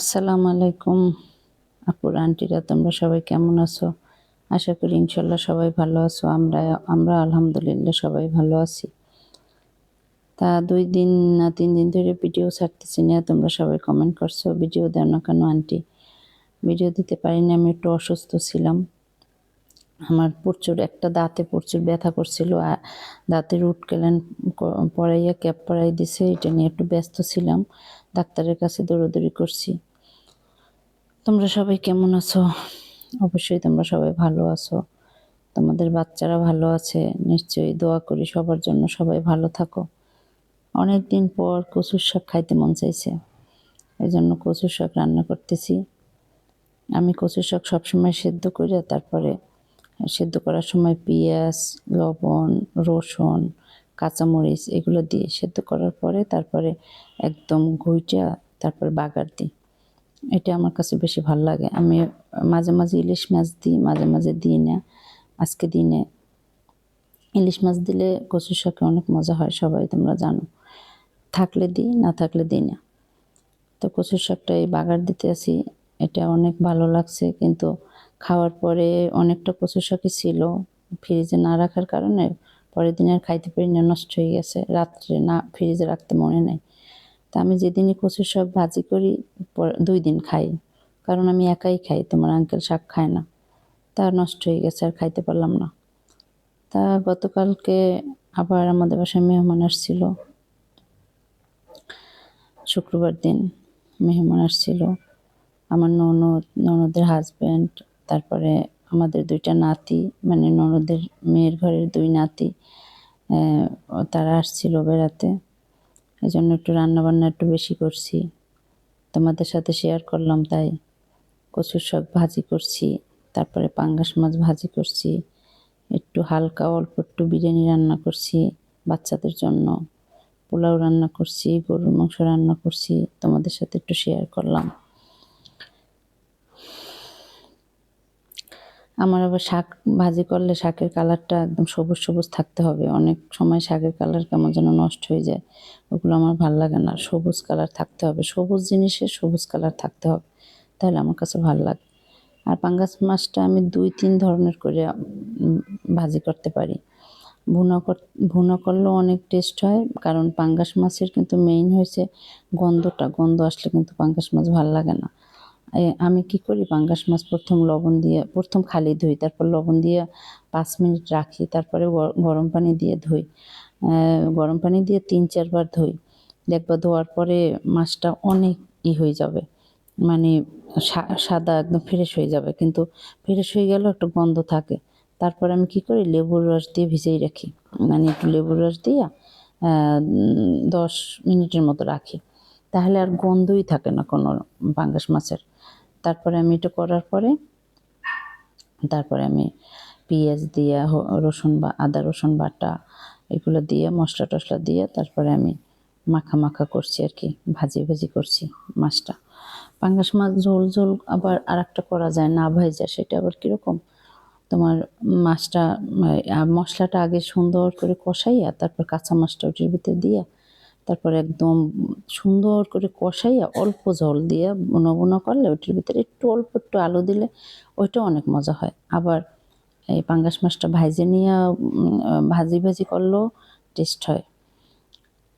আসসালামু আলাইকুম। আপুর আন্টিরা, তোমরা সবাই কেমন আছো? আশা করি ইনশাল্লাহ সবাই ভালো আছো। আমরা আমরা আলহামদুলিল্লাহ সবাই ভালো আছি। তা দুই দিন না তিন দিন ধরে ভিডিও ছাড়তেছি না, তোমরা সবাই কমেন্ট করছ। ভিডিও দেও না কেন, আন্টি? ভিডিও দিতে পারিনি, আমি একটু অসুস্থ ছিলাম। আমার প্রচুর, একটা দাঁতে প্রচুর ব্যথা করছিল। আর দাঁতে রুট কেলেন পড়াইয়া ক্যাপ পরাই দিছে, এটা নিয়ে একটু ব্যস্ত ছিলাম। ডাক্তারের কাছে দৌড়াদৌড়ি করছি। তোমরা সবাই কেমন আছো? অবশ্যই তোমরা সবাই ভালো আছো। তোমাদের বাচ্চারা ভালো আছে। নিশ্চয়ই দোয়া করি সবার জন্য সবাই ভালো থাকো। অনেক দিন পর কচুর শাক খাইতে মন চাইছে। এই জন্য কচুর শাক রান্না করতেছি। আমি কচুর শাক সবসময় সেদ্ধ করি তারপরে সেদ্ধ করার সময় পেঁয়াজ, লবণ, রসুন কাঁচামরিচ এগুলো দিয়ে সেদ্ধ করার পরে তারপরে একদম ঘুইটা, তারপরে বাগার দিই। এটা আমার কাছে বেশি ভালো লাগে। আমি মাঝে মাঝে ইলিশ মাছ দিই, মাঝে মাঝে দিই না। আজকে দিনে ইলিশ মাছ দিলে কচুর শাকে অনেক মজা হয়, সবাই তোমরা জানো। থাকলে দিই, না থাকলে দিই না। তো কচুর শাকটা এই বাগার দিতে আসি, এটা অনেক ভালো লাগছে। কিন্তু খাওয়ার পরে অনেকটা কচুর শাকই ছিল, ফ্রিজে না রাখার কারণে পরের দিন আর খাইতে পারি নষ্ট হয়ে গেছে। রাত্রে না, ফ্রিজে রাখতে মনে নেই। তা আমি যেদিনই কচুর শাক ভাজি করি দুই দিন খাই। কারণ আমি একাই খাই, তোমার আঙ্কেল শাক খায় না। তা নষ্ট হয়ে গেছে, আর খাইতে পারলাম না। তা গতকালকে আবার আমাদের বাসায় মেহমান আসছিল। শুক্রবার দিন মেহমান আসছিল। আমার ননদ, ননদের হাজব্যান্ড তারপরে আমাদের দুইটা নাতি মানে ননদের মেয়ের ঘরের দুই নাতি তারা আসছিল বেড়াতে। এই জন্য একটু রান্নাবান্না একটু বেশি করছি। তোমাদের সাথে শেয়ার করলাম তাই। কচুর শাক ভাজি করছি, তারপরে পাঙ্গাস মাছ ভাজি করছি, একটু হালকা অল্প একটু বিরিয়ানি রান্না করছি বাচ্চাদের জন্য। পোলাও রান্না করছি, গরুর মাংস রান্না করছি, তোমাদের সাথে একটু শেয়ার করলাম। আমার আবার শাক, ভাজি করলে শাকের কালারটা একদম সবুজ সবুজ থাকতে হবে। অনেক সময় শাকের কালার কেমন যেন নষ্ট হয়ে যায়। ওগুলো আমার ভালো লাগে না। সবুজ কালার থাকতে হবে। সবুজ জিনিসের সবুজ কালার থাকতে হবে। তাহলে আমার কাছে ভালো লাগে। আর পাঙ্গাস মাছটা আমি দুই, তিন ধরনের করে ভাজি করতে পারি। ভুনা ভুনা করলেও অনেক টেস্ট হয়। কারণ পাঙ্গাস মাছের কিন্তু মেইন হয়েছে গন্ধটা। গন্ধ আসলে কিন্তু পাঙ্গাস মাছ ভালো লাগে না। আমি কি করি? পাঙ্গাস মাছ প্রথম লবণ দিয়ে, প্রথম খালি ধুই, তারপর লবণ দিয়ে পাঁচ মিনিট রাখি, তারপরে গরম পানি দিয়ে ধুই। গরম পানি দিয়ে তিন, চারবার ধুই। দেখবা ধোয়ার পরে মাছটা অনেক ই হয়ে যাবে মানে সাদা একদম ফ্রেশ হয়ে যাবে, কিন্তু ফ্রেশ হয়ে গেলেও একটু গন্ধ থাকে। তারপর আমি কি করি? লেবুর রস দিয়ে ভিজিয়ে রাখি মানে একটু লেবুর রস দিয়ে দশ মিনিটের মতো রাখি। তাহলে আর গন্ধই থাকে না কোনো পাঙ্গাস মাছের। তারপরে আমি এটা করার পরে, তারপরে আমি পেঁয়াজ দিয়ে রসুন বা আদা রসুন বাটা এগুলো দিয়ে, মশলা টশলা দিয়ে তারপরে আমি মাখা মাখা করছি আর কি, ভাজি ভাজি করছি মাছটা। পাঙ্গাস মাছ ঝোল ঝোল আবার আর একটা করা যায়, না ভাইজা সেটা আবার কীরকম? তোমার মাছটা মশলাটা আগে সুন্দর করে কষাইয়া তারপর কাঁচা মাছটা ওটির ভিতরে দিয়ে তারপর একদম সুন্দর করে কষাইয়া অল্প জল দিয়ে বুনো বুনো করলে ওটির ভিতরে একটু অল্প একটু আলু দিলে ওইটা অনেক মজা হয়। আবার এই পাঙ্গাস মাছটা ভাইজে নিয়ে ভাজি ভাজি করলেও টেস্ট হয়।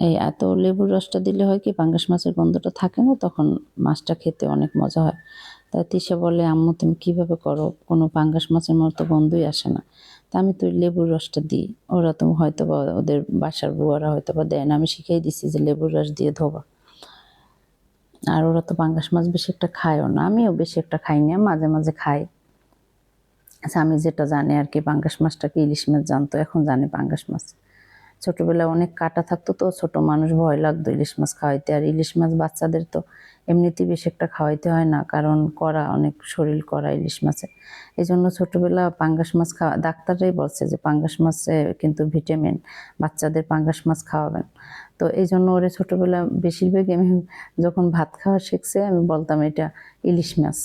এই এত লেবুর রসটা দিলে হয় কি পাঙ্গাস মাছের গন্ধটা থাকে না, তখন মাছটা খেতে অনেক মজা হয়। তা তিসা বলে, আম্মু, তুমি কীভাবে করো? কোনো পাঙ্গাস মাছের মতো গন্ধই আসে না। আমি তো লেবুর রসটা দিই। ওরা তো হয়তো বা ওদের বাসার বুয়ারা হয়তো বা দেয় না। আমি শিখিয়ে দিছি যে লেবুর রস দিয়ে ধোবা। আর ওরা তো পাঙ্গাস মাছ বেশি একটা খায়ও না। আমিও বেশি একটা খাই না, মাঝে মাঝে খাই। আচ্ছা আমি যেটা জানি আর কি, পাঙ্গাস মাছটাকে ইলিশ মাছ জানতো? এখন জানি পাঙ্গাস মাছ। ছোটবেলায় অনেক কাটা থাকতো তো, ছোট মানুষ ভয় লাগতো, ইলিশ মাছ খাওয়াইতে। আর ইলিশ মাছ বাচ্চাদের তো এমনিতেই বেশি একটা খাওয়াইতে হয় না, কারণ করা অনেক শরীর করা ইলিশ মাছে এই জন্য ছোটোবেলা পাঙ্গাস মাছ খাওয়া, ডাক্তাররাই বলছে যে পাঙ্গাস মাছে কিন্তু ভিটামিন, বাচ্চাদের পাঙ্গাস মাছ খাওয়াবেন। তো এই জন্য ওরে ছোটোবেলা বেশিরভাগই আমি যখন ভাত খাওয়া শিখছে, আমি বলতাম এটা ইলিশ মাছ,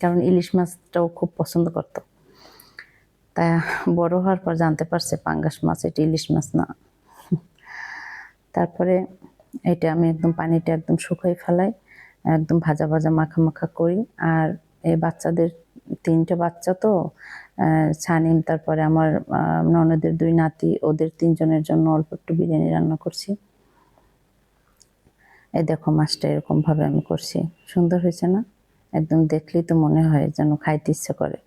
কারণ ইলিশ মাছটাও খুব পছন্দ করতো। তা বড় হওয়ার পর জানতে পারছে পাঙ্গাস মাছ এটা ইলিশ মাছ না। তারপরে এটা আমি একদম পানিটা একদম শুকাই ফেলাই, একদম ভাজা ভাজা মাখা মাখা করি। আর এই বাচ্চাদের, তিনটে বাচ্চা তো ছানিম তারপরে আমার ননদের দুই নাতি, ওদের তিনজনের জন্য অল্প একটু বিরিয়ানি রান্না করছি। এই দেখো মাছটা এরকম ভাবে আমি করছি। সুন্দর হয়েছে না? একদম দেখলেই তো মনে হয় যেন খাইতে ইচ্ছে করে।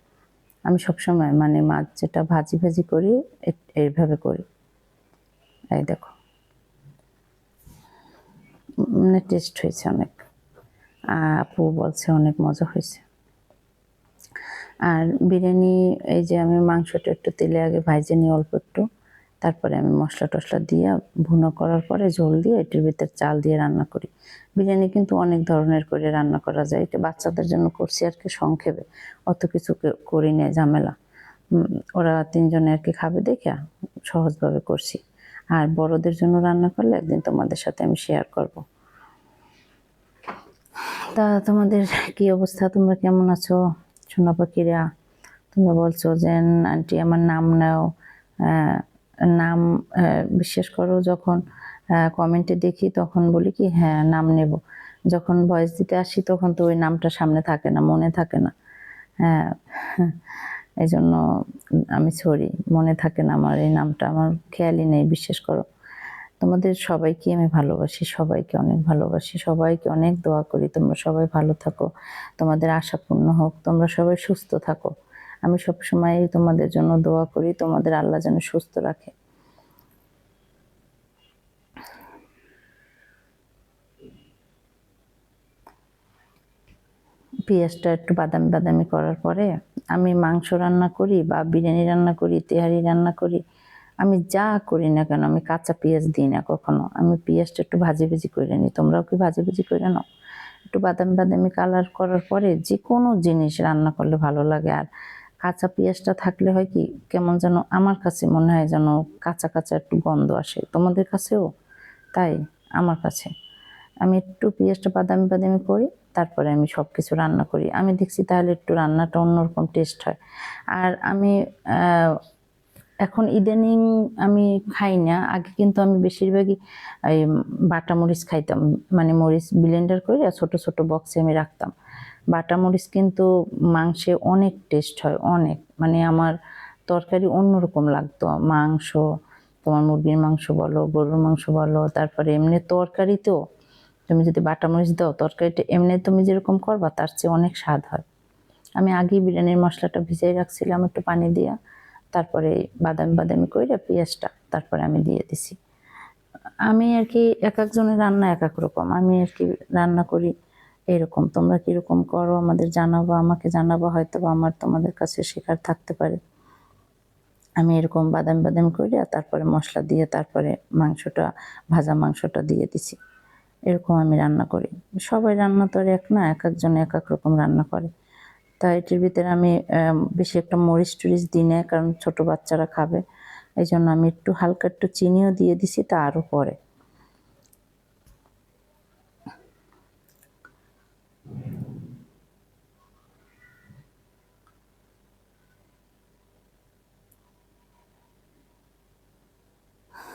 আমি সবসময় মানে মাছ যেটা ভাজি ভাজি করি এইভাবে করি। এই দেখো। মানে টেস্ট হয়েছে অনেক। আপু বলছে অনেক মজা হয়েছে। আর বিরিয়ানি, এই যে আমি মাংসটা একটু তেলে আগে ভাইজে নিই অল্প একটু, তারপরে আমি মশলা টশলা দিয়ে ভুনো করার পরে ঝোল দিয়ে এটির ভিতর চাল দিয়ে রান্না করি। বিরিয়ানি কিন্তু অনেক ধরনের করে রান্না করা যায়। এটা বাচ্চাদের জন্য করছি আর কি সংক্ষেপে। অত কিছু করি না ঝামেলা। ওরা তিনজনে আর কি খাবে দেখে সহজভাবে করছি। আর বড়দের জন্য রান্না করলে একদিন তোমাদের সাথে আমি শেয়ার করব। তা তোমাদের কি অবস্থা? তোমরা কেমন আছো? সোনা পাখিরা, তোমরা বলছো যে, আন্টি, আমার নাম নাও। নাম বিশ্বাস করো, যখন কমেন্টে দেখি তখন বলি কি হ্যাঁ নাম নেব। যখন ভয়েস দিতে আসি তখন তো ওই নামটা সামনে থাকে না, মনে থাকে না। হ্যাঁ এই জন্য আমি সরি, মনে থাকে না আমার এই নামটা, আমার খেয়ালই নেই, বিশ্বাস করো। তোমাদের সবাইকে আমি ভালোবাসি, সবাইকে অনেক ভালোবাসি, সবাইকে অনেক দোয়া করি, তোমরা সবাই ভালো থাকো, তোমাদের আশা পূর্ণ হোক, তোমরা সবাই সুস্থ থাকো। আমি সবসময় তোমাদের জন্য দোয়া করি, তোমাদের আল্লাহ যেন সুস্থ রাখে। পেঁয়াজটা একটু বাদামি বাদামি করার পরে আমি মাংস রান্না করি বা বিরিয়ানি রান্না করি, তেহারি রান্না করি, আমি যা করি না কেন, আমি কাঁচা পেঁয়াজ দিই না কখনো, আমি পেঁয়াজটা একটু ভাজি ভাজি করে নিই। তোমরাও কি ভাজি ভাজি করে নাও? একটু বাদামি বাদামি কালার করার পরে যে কোনো জিনিস রান্না করলে ভালো লাগে। আর কাঁচা পেঁয়াজটা থাকলে হয় কি, কেমন যেন আমার কাছে মনে হয় যেন কাঁচা কাঁচা একটু গন্ধ আসে। তোমাদের কাছেও? তাই? আমার কাছে। আমি একটু পেঁয়াজটা বাদামি বাদামি করি তারপরে আমি সব কিছু রান্না করি। আমি দেখছি তাহলে একটু রান্নাটা অন্যরকম টেস্ট হয়। আর আমি এখন ইদানিং আমি খাই না। আগে কিন্তু আমি বেশিরভাগই, এই বাটা মরিচ খাইতাম। মানে মরিচ ব্লেন্ডার করে আর ছোট ছোট বক্সে আমি রাখতাম। বাটা মরিচ কিন্তু মাংসে অনেক টেস্ট হয়, অনেক। মানে আমার তরকারি অন্যরকম লাগতো। মাংস, তোমার মুরগির মাংস বলো, গরুর মাংস বলো, তারপরে এমনি তরকারিতেও তুমি যদি বাটা মরিচ দাও, তরকারিটা এমনি তুমি যেরকম করবা, তার চেয়ে অনেক স্বাদ হয়। আমি আগেই বিরিয়ানির মশলাটা ভিজিয়ে রাখছিলাম একটু পানি দিয়া। তারপরে বাদামি বাদামি করে পেঁয়াজটা তারপরে আমি দিয়ে দিছি। আমি আর কি এক একজনের রান্না এক এক রকম। আমি আর কি রান্না করি এরকম। তোমরা কীরকম করো, আমাদের জানাব, আমাকে জানাব হয়তো বা আমার তোমাদের কাছে শেখার থাকতে পারে। আমি এরকম বাদাম বাদাম করে তারপরে মশলা দিয়ে তারপরে মাংসটা, ভাজা মাংসটা দিয়ে দিছি। এরকম আমি রান্না করি। সবাই রান্না তো এক না এক একজন এক এক রকম রান্না করে। তাই এটির ভিতরে আমি আম, বেশি একটা মরিচ টরিচ দিই না কারণ ছোট বাচ্চারা খাবে। এই জন্য আমি একটু হালকা একটু চিনিও দিয়ে দিছি তা আরও পরে।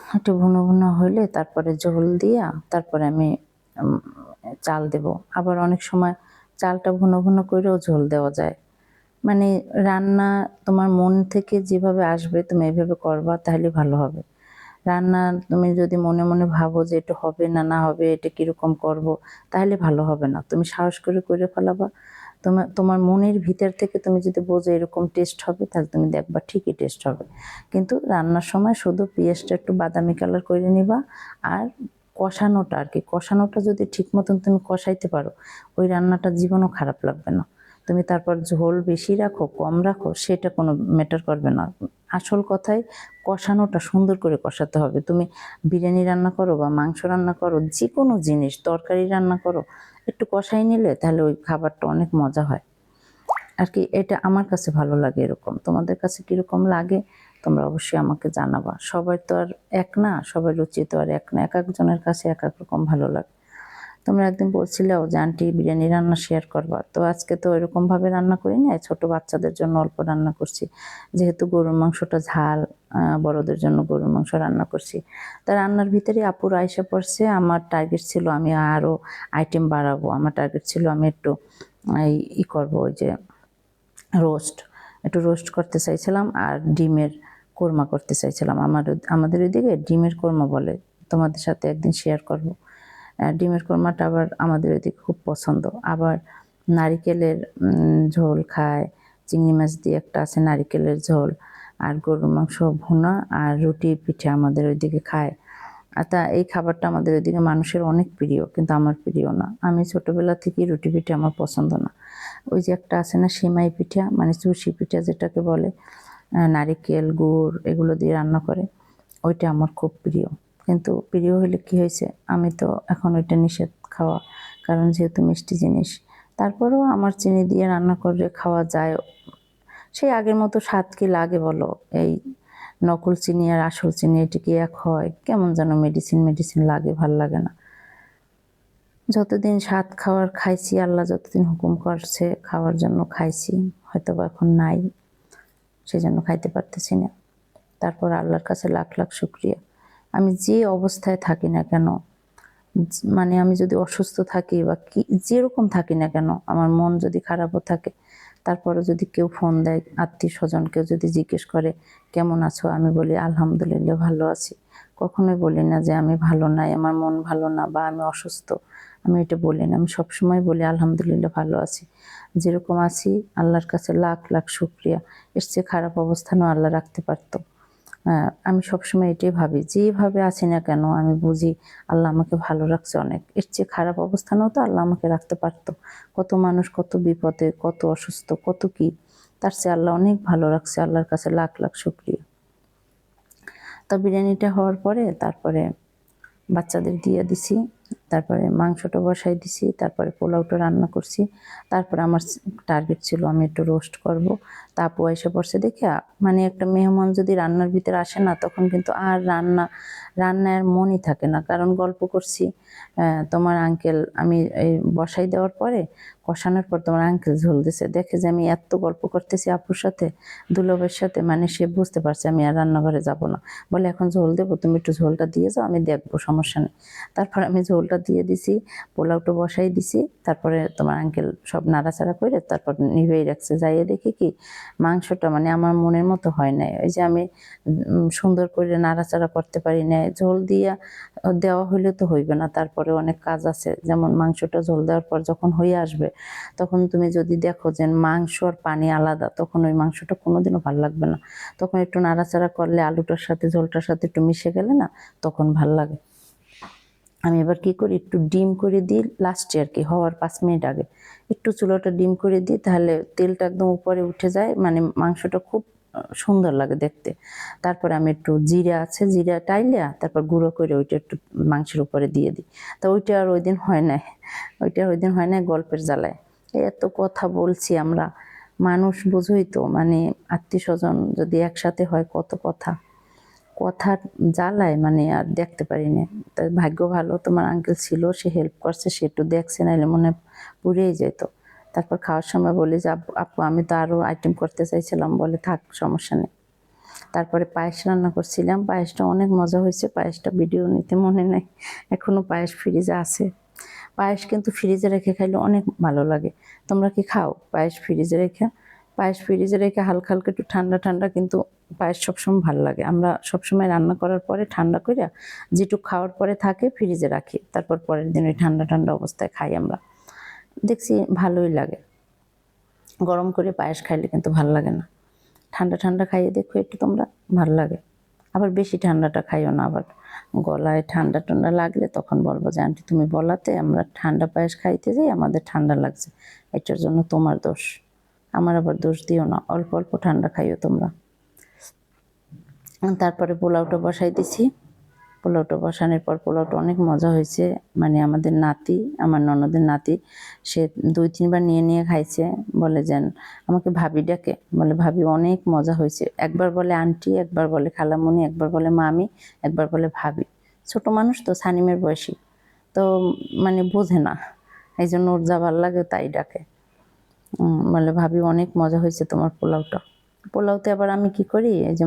একটু ভুনো ভুনো হইলে তারপরে ঝোল দিয়া তারপরে আমি চাল দেব। আবার অনেক সময় চালটা ভুনো ভুনো করেও ঝোল দেওয়া যায়। মানে রান্না তোমার মন থেকে যেভাবে আসবে তুমি এইভাবে করবা তাহলে ভালো হবে। রান্না তুমি যদি মনে মনে ভাবো যে এটা হবে না না হবে, এটা কীরকম করব তাহলে ভালো হবে না। তুমি সাহস করে করে ফেলাবা। তোমার তোমার মনের ভিতর থেকে তুমি যদি বোঝো এরকম টেস্ট হবে, তাহলে তুমি দেখবা ঠিকই টেস্ট হবে। কিন্তু রান্নার সময় শুধু পেঁয়াজটা একটু বাদামি কালার করে নিবা আর কষানোটা আর কি কষানোটা যদি ঠিক মতন তুমি কষাইতে পারো, ওই রান্নাটা জীবনও খারাপ লাগবে না। তুমি তারপর ঝোল বেশি রাখো, কম রাখো, সেটা কোনো ম্যাটার করবে না। আসল কথাই কষানোটা সুন্দর করে কষাতে হবে। তুমি বিরিয়ানি রান্না করো বা মাংস রান্না করো যে কোনো জিনিস, তরকারি রান্না করো একটু কষাই নিলে তাহলে ওই খাবারটা অনেক মজা হয়। আর কি, এটা আমার কাছে ভালো লাগে এরকম। তোমাদের কাছে কীরকম লাগে, তোমরা অবশ্যই আমাকে জানাবা। সবাই তো আর এক না সবাই রুচি তো আর এক না। এক একজনের কাছে এক এক রকম ভালো লাগে। তোমরা একদিন বলছিলেও যে আন্টি বিরিয়ানি রান্না শেয়ার করবা। তো আজকে তো এরকম ভাবে রান্না করি না ছোট বাচ্চাদের জন্য অল্প রান্না করছি। যেহেতু গরুর মাংসটা ঝাল বড়দের জন্য গরুর মাংস রান্না করছি। তা রান্নার ভিতরে আপুর আয়সা পড়ছে, আমার টার্গেট ছিল আমি আরও আইটেম বাড়াবো, আমার টার্গেট ছিল আমি একটু ই করব, ওই যে রোস্ট একটু রোস্ট করতে চাইছিলাম আর ডিমের কোরমা করতে চাইছিলাম। আমার আমাদের ওইদিকে ডিমের কোরমা বলে, তোমাদের সাথে একদিন শেয়ার করব। ডিমের কোরমাটা আবার আমাদের ওইদিকে খুব পছন্দ। আবার নারিকেলের ঝোল খায়, চিংড়ি মাছ দিয়ে একটা আছে নারিকেলের ঝোল, আর গরুর মাংস ভুনা, আর রুটি পিঠে আমাদের ওইদিকে খায়। আর তা, এই খাবারটা আমাদের ওইদিকে মানুষের অনেক প্রিয়, কিন্তু আমার প্রিয় না। আমি ছোটবেলা থেকেই রুটি পিঠে আমার পছন্দ না। ওই যে একটা আছে না সেমাই পিঠা মানে চুষি পিঠা যেটাকে বলে নারিকেল, গুড় এগুলো দিয়ে রান্না করে, ওইটা আমার খুব প্রিয়। কিন্তু প্রিয় হলে কি হয়েছে? আমি তো এখন ওইটা নিষেধ খাওয়া, কারণ যেহেতু মিষ্টি জিনিস। তারপরেও আমার চিনি দিয়ে রান্না করে খাওয়া যায়। সেই আগের মতো স্বাদ কি লাগে বলো? এই নকল চিনি আর আসল চিনি, এটা কি এক হয়? কেমন যেন মেডিসিন মেডিসিন লাগে, ভালো লাগে না। যতদিন স্বাদ খাওয়ার খাইছি, আল্লাহ যতদিন হুকুম করছে, খাওয়ার জন্য খাইছি হয়তো বা এখন নাই সেই জন্য খাইতে পারতেছি না। তারপর আল্লাহর কাছে লাখ লাখ শুক্রিয়া। আমি যে অবস্থায় থাকি না কেন মানে আমি যদি অসুস্থ থাকি বা কি, যেরকম থাকি না কেন, আমার মন যদি খারাপও থাকে, তারপরে যদি কেউ ফোন দেয় আত্মীয় স্বজন কেউ যদি জিজ্ঞেস করে, কেমন আছো? আমি বলি, আলহামদুলিল্লাহ ভালো আছি। কখনোই বলি না যে আমি ভালো নাই, আমার মন ভালো না বা আমি অসুস্থ। আমি এটা বলি না, আমি সবসময় বলি, আলহামদুলিল্লাহ ভালো আছি। যেরকম আছি, আল্লাহর কাছে লাখ লাখ শুক্রিয়া। এর চেয়ে খারাপ অবস্থানও আল্লাহ রাখতে পারতো। আমি সবসময় এটাই ভাবি যেভাবে আছি না কেন আমি বুঝি আল্লাহ আমাকে ভালো রাখছে অনেক। এর চেয়ে খারাপ অবস্থানেও তো আল্লাহ আমাকে রাখতে পারতো। কত মানুষ কত বিপদে, কত অসুস্থ, কত কি, তার চেয়ে আল্লাহ অনেক ভালো রাখছে, আল্লাহর কাছে লাখ লাখ শুক্রিয়া। তা বিরিয়ানিটা হওয়ার পরে তারপরে বাচ্চাদের দিয়ে দিছি তারপরে মাংসটা বসাই দিছি, তারপরে পোলাওটা রান্না করছি। তারপরে আমার টার্গেট ছিল আমি একটু রোস্ট করব। তা আপু এসে পড়ছে দেখে মানে একটা মেহমান যদি রান্নার ভিতরে আসে না, তখন কিন্তু আর রান্না রান্নার মনই থাকে না। কারণ গল্প করছি তোমার আঙ্কেল আমি এই বসাই দেওয়ার পরে কষানোর পর তোমার আঙ্কেল ঝোল দিছে। দেখে যে আমি এত গল্প করতেছি আপুর সাথে, দুলভের সাথে মানে সে বুঝতে পারছে আমি আর রান্নাঘরে যাব না। বলে, এখন ঝোল দেবো, তুমি একটু ঝোলটা দিয়ে যাও, আমি দেখব, সমস্যা নেই। তারপর আমি ঝোলটা দিয়ে দিছি, পোলাওটা বসাই দিছি, তারপরে তোমার আঙ্কেল সব নাড়াচাড়া করে তারপর নিভেই রাখছে। যাইয়ে দেখি কি, মাংসটা মানে আমার মনের মতো হয় নাই। ওই যে আমি সুন্দর করে নাড়াচাড়া করতে পারি না ঝোল দিয়া দেওয়া হইলে তো হইবে না, তারপরে অনেক কাজ আছে। যেমন মাংসটা ঝোল দেওয়ার পর যখন হয়ে আসবে, তখন তুমি যদি দেখো যে মাংস আর পানি আলাদা, তখন ওই মাংসটা কোনোদিনও ভালো লাগবে না। তখন একটু নাড়াচাড়া করলে আলুটার সাথে, ঝোলটার সাথে একটু মিশে গেলে না, তখন ভালো লাগে। আমি এবার কি করি? একটু ডিম করে দিই। লাস্টে আর কি, হওয়ার পাঁচ মিনিট আগে। একটু চুলোটা ডিম করে দিই, তাহলে তেলটা একদম উপরে উঠে যায়। মানে মাংসটা খুব সুন্দর লাগে দেখতে। তারপরে আমি একটু জিরা আছে, জিরা টাইলিয়া তারপর গুঁড়ো করে ওইটা একটু মাংসের উপরে দিয়ে দিই। তা ওইটা আর ওই দিন হয় না ওইটা ওই দিন হয় না গল্পের জ্বালায়। এই এত কথা বলছি আমরা। মানুষ বুঝোই তো মানে আত্মীয় স্বজন যদি একসাথে হয় কত কথা। কথা জ্বালায় মানে আর দেখতে পারি না তাই ভাগ্য ভালো, তোমার আঙ্কেল ছিল, সে হেল্প করছে, সে একটু দেখছে নাহলে মনে পুড়েই যেত। তারপর খাওয়ার সময় বলি যে, আপু আমি তো আরও আইটেম করতে চাইছিলাম। বলে, থাক, সমস্যা নেই। তারপরে পায়েস রান্না করছিলাম। পায়েসটা অনেক মজা হয়েছে, পায়েসটা ভিডিও নিতে মনে নেই। এখনও পায়েস ফ্রিজে আছে। পায়েস কিন্তু ফ্রিজে রেখে খাইলে অনেক ভালো লাগে। তোমরা কি খাও পায়েস ফ্রিজে রেখে? পায়েস ফ্রিজে রেখে হালকা হালকা একটু ঠান্ডা ঠান্ডা কিন্তু পায়েস সবসময় ভালো লাগে। আমরা সবসময় রান্না করার পরে ঠান্ডা করে যেটুকু খাওয়ার পরে থাকে ফ্রিজে রাখি। তারপর পরের দিন ওই ঠান্ডা ঠান্ডা অবস্থায় খাই আমরা। দেখছি ভালোই লাগে। গরম করে পায়েস খাইলে কিন্তু ভালো লাগে না। ঠান্ডা ঠান্ডা খাইয়ে দেখো একটু তোমরা, ভালো লাগে। আবার বেশি ঠান্ডাটা খাইও না আবার। গলায় ঠান্ডা ঠান্ডা লাগলে তখন বলব যে, আন্টি, তুমি বলাতে আমরা ঠান্ডা পায়েস খাইতে যাই, আমাদের ঠান্ডা লাগছে। এটার জন্য তোমার দোষ। আমার আবার দোষ দিও না। অল্প অল্প ঠান্ডা খাইও তোমরা। তারপরে পোলাওটা বসাই দিছি। পোলাওটা বসানোর পর পোলাওটা অনেক মজা হয়েছে। মানে আমাদের নাতি, আমার ননদের নাতি, সে দুই তিনবার নিয়ে নিয়ে খাইছে। বলে যেন, আমাকে ভাবি ডাকে। বলে, ভাবি, অনেক মজা হয়েছে। একবার বলে আন্টি, একবার বলে খালামণি একবার বলে মামি, একবার বলে ভাবি। ছোট মানুষ তো, সানিমের বয়সী। তো মানে বোঝে না। এই জন্য ওর যা ভালো লাগে তাই ডাকে। বলে, ভাবি, অনেক মজা হয়েছে তোমার পোলাওটা। পোলাওতে আবার আমি কি করি? এই যে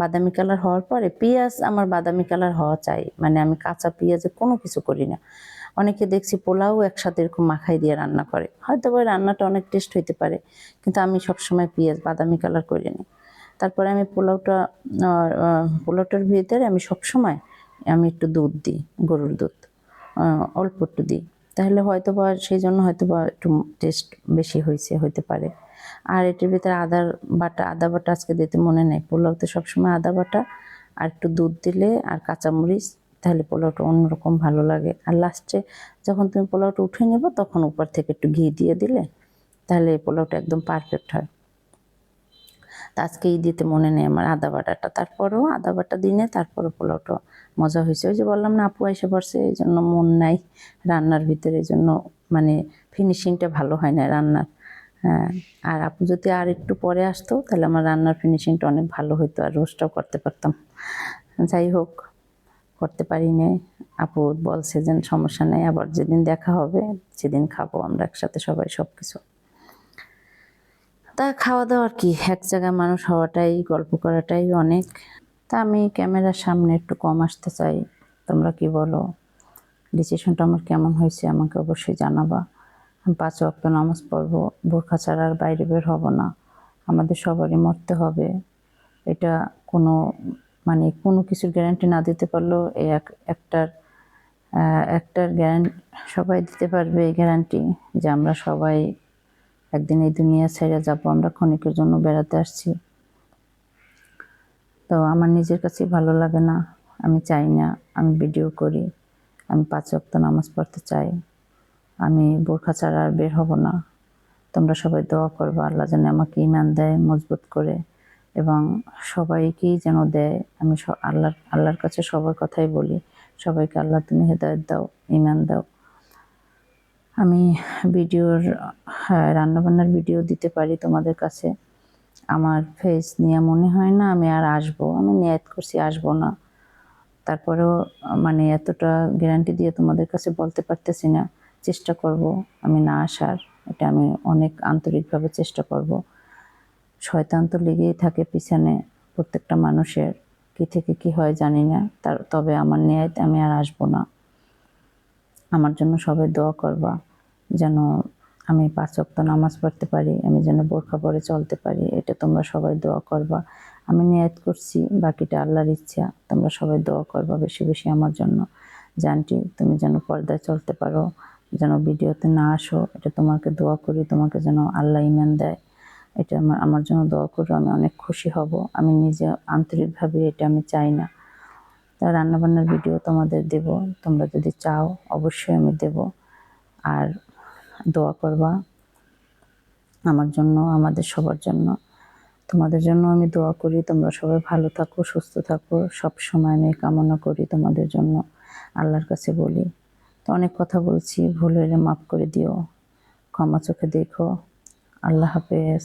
বাদামি কালার হওয়ার পরে পেঁয়াজ আমার বাদামি কালার হওয়া চাই। মানে আমি কাঁচা পেঁয়াজে কোনো কিছু করি না। অনেকে দেখছি পোলাও একসাথে এরকম মাখাই দিয়ে রান্না করে। হয়তো বা রান্নাটা অনেক টেস্ট হইতে পারে, কিন্তু আমি সবসময় পেঁয়াজ, বাদামি কালার করি নি। তারপরে আমি পোলাওটা পোলাওটার ভিতরে আমি সবসময় আমি একটু দুধ দিই, গরুর দুধ। অল্প একটু দিই। তাহলে হয়তো বা সেই জন্য হয়তো বা একটু টেস্ট বেশি হয়েছে হইতে পারে। আর এটার ভিতরে আদার বাটা, আদা বাটা আজকে দিতে মনে নেই। পোলাওতে সবসময় আদা বাটা আর একটু দুধ দিলে আর কাঁচামরিচ, তাহলে পোলাওটা অন্যরকম ভালো লাগে। আর লাস্টে যখন তুমি পোলাওটা উঠে নেব, তখন উপর থেকে একটু ঘি দিয়ে দিলে, তাহলে এই পোলাওটা একদম পারফেক্ট হয়। তা আজকে দিতে মনে নেই আমার আদা বাটাটা। তারপরেও আদা বাটা দিনে, তারপরে পোলাওটা মজা হয়েছে। ওই যে বললাম না, আপু এসে পড়ছে, এই জন্য মন নাই রান্নার ভিতরে, এই জন্য মানে ফিনিশিংটা ভালো হয় না রান্নার। হ্যাঁ আর আপু যদি আর একটু পরে আসতো, তাহলে আমার রান্নার ফিনিশিংটা অনেক ভালো হতো আর রোস্টটাও করতে পারতাম। যাই হোক, করতে পারি নাই আপু বলছে যে সমস্যা নেই, আবার যেদিন দেখা হবে, সেদিন খাব আমরা একসাথে সবাই সব কিছু তা খাওয়া দাওয়ার কি, এক জায়গায় মানুষ হওয়াটাই, গল্প করাটাই অনেক। তা আমি ক্যামেরার সামনে একটু কম আসতে চাই, তোমরা কি বলো? ডিসিশনটা আমার কেমন হয়েছে, আমাকে অবশ্যই জানাবা। পাঁচ ওয়াক্ত নামাজ পড়ব, বোরখা ছাড়া আর বাইরে বের হব না। আমাদের সবারই মরতে হবে। এটা কোনো মানে কোনো কিছুর গ্যারান্টি না দিতে পারলেও এই এক, একটার একটার গ্যারান্টি সবাই দিতে পারবে এই গ্যারান্টি যে আমরা সবাই একদিন এই দুনিয়া ছেড়ে যাব, আমরা ক্ষণিকের জন্য বেড়াতে আসছি। তো আমার নিজের কাছেই ভালো লাগে না। আমি চাই না, আমি ভিডিও করি, আমি পাঁচ ওয়াক্ত নামাজ পড়তে চাই। আমি বোরখা ছাড়া আর বের হব না। তোমরা সবাই দোয়া করবে, আল্লাহ যেন আমাকে ইমান দেয়, মজবুত করে, এবং সবাইকেই যেন দেয়। আমি আল্লাহর আল্লাহর কাছে সবার কথাই বলি, সবাইকে আল্লাহ তুমি হেদায়ত দাও ইমান দাও। আমি ভিডিওর হ্যাঁ রান্নাবান্নার ভিডিও দিতে পারি তোমাদের কাছে। আমার ফেস নিয়ে মনে হয় না আমি আর আসব। আমি নিয়ত করছি আসব না। তারপরেও মানে এতটা গ্যারান্টি দিয়ে তোমাদের কাছে বলতে পারতেছি না। চেষ্টা করব, আমি না আসার। এটা আমি অনেক আন্তরিকভাবে চেষ্টা করব। শয়তান তো লেগেই থাকে পিছনে প্রত্যেকটা মানুষের। কি থেকে কি হয় জানি না। তার, তবে আমার ন্যায় আমি আর আসব না। আমার জন্য সবাই দোয়া করবা, যেন আমি পাঁচ ওয়াক্ত নামাজ পড়তে পারি, আমি যেন বোরখা পরে চলতে পারি। এটা তোমরা সবাই দোয়া করবা। আমি নিয়ত করছি, বাকিটা আল্লাহর ইচ্ছা। তোমরা সবাই দোয়া করবা বেশি বেশি আমার জন্য। জানটি, তুমি যেন পর্দায় চলতে পারো। যেন ভিডিওতে না আসো, এটা তোমাকে দোয়া করি, তোমাকে যেন আল্লাহ ইমান দেয়। এটা আমার আমার জন্য দোয়া করো, আমি অনেক খুশি হব। আমি নিজে আন্তরিকভাবে এটা আমি চাই না। তা রান্নাবান্নার ভিডিও তোমাদের দেব, তোমরা যদি চাও অবশ্যই আমি দেব। আর দোয়া করবা আমার জন্য, আমাদের সবার জন্য। তোমাদের জন্য আমি দোয়া করি, তোমরা সবাই ভালো থাকো, সুস্থ থাকো, সব সময় আমি কামনা করি তোমাদের জন্য। আল্লাহর কাছে বলি। তো অনেক কথা বলছি ভুল হলে মাফ করে দিও ক্ষমা চোখে দেখো। আল্লাহ হাফেজ।